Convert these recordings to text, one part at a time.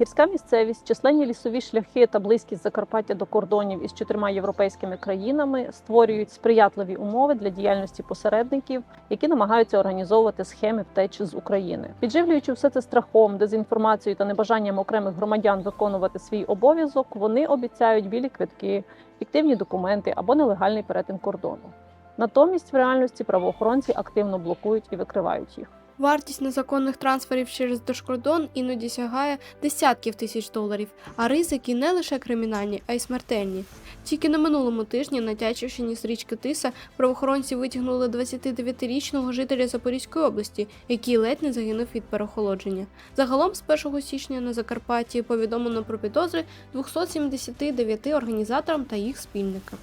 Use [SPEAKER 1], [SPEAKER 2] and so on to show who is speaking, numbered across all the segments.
[SPEAKER 1] Гірська місцевість, численні лісові шляхи та близькість Закарпаття до кордонів із чотирма європейськими країнами створюють сприятливі умови для діяльності посередників, які намагаються організовувати схеми втечі з України, підживлюючи все це страхом, дезінформацією та небажанням окремих громадян виконувати свій обов'язок. Вони обіцяють білі квитки, фіктивні документи або нелегальний перетин кордону. Натомість в реальності правоохоронці активно блокують і викривають їх.
[SPEAKER 2] Вартість незаконних трансферів через держкордон іноді сягає десятків тисяч доларів, а ризики не лише кримінальні, а й смертельні. Тільки на минулому тижні на Тячівщині з річки Тиса правоохоронці витягнули 29-річного жителя Запорізької області, який ледь не загинув від переохолодження. Загалом з 1 січня на Закарпатті повідомлено про підозри 279 організаторам та їх спільникам.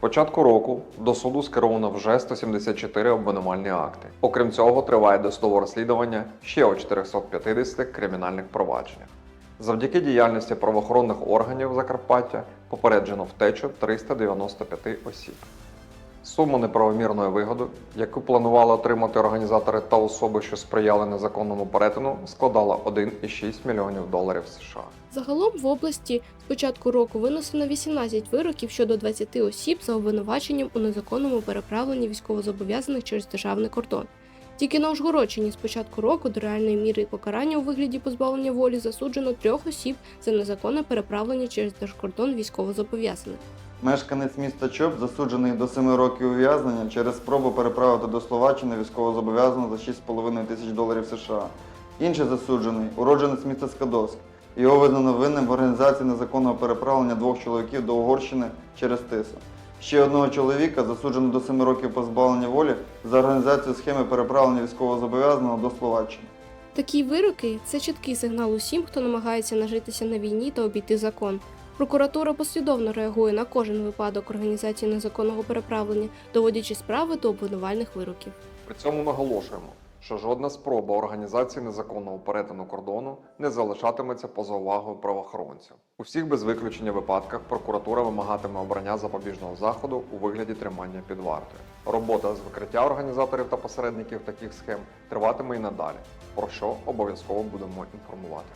[SPEAKER 3] Початку року до суду скеровано вже 174 обвинувальні акти. Окрім цього, триває досудове розслідування ще у 450 кримінальних провадженнях. Завдяки діяльності правоохоронних органів Закарпаття попереджено втечу 395 осіб. Суму неправомірної вигоди, яку планували отримати організатори та особи, що сприяли незаконному перетину, складала 1,6 мільйонів доларів США.
[SPEAKER 2] Загалом в області з початку року винесено 18 вироків щодо 20 осіб за обвинуваченням у незаконному переправленні військовозобов'язаних через державний кордон. Тільки на Ужгородщині з початку року до реальної міри покарання у вигляді позбавлення волі засуджено трьох осіб за незаконне переправлення через держкордон військовозобов'язаних.
[SPEAKER 4] Мешканець міста Чоп засуджений до 7 років ув'язнення через спробу переправити до Словаччини військовозобов'язаного за 6,5 тисяч доларів США. Інший засуджений уродженець міста Скадовськ. Його визнано винним в організації незаконного переправлення двох чоловіків до Угорщини через Тису. Ще одного чоловіка засуджено до 7 років позбавлення волі за організацію схеми переправлення військовозобов'язаного до Словаччини.
[SPEAKER 2] Такі вироки це чіткий сигнал усім, хто намагається нажитися на війні та обійти закон. Прокуратура послідовно реагує на кожен випадок організації незаконного переправлення, доводячи справи до обвинувальних вироків.
[SPEAKER 3] При цьому наголошуємо, що жодна спроба організації незаконного перетину кордону не залишатиметься поза увагою правоохоронців. У всіх без виключення випадках прокуратура вимагатиме обрання запобіжного заходу у вигляді тримання під вартою. Робота з викриття організаторів та посередників таких схем триватиме і надалі, про що обов'язково будемо інформувати.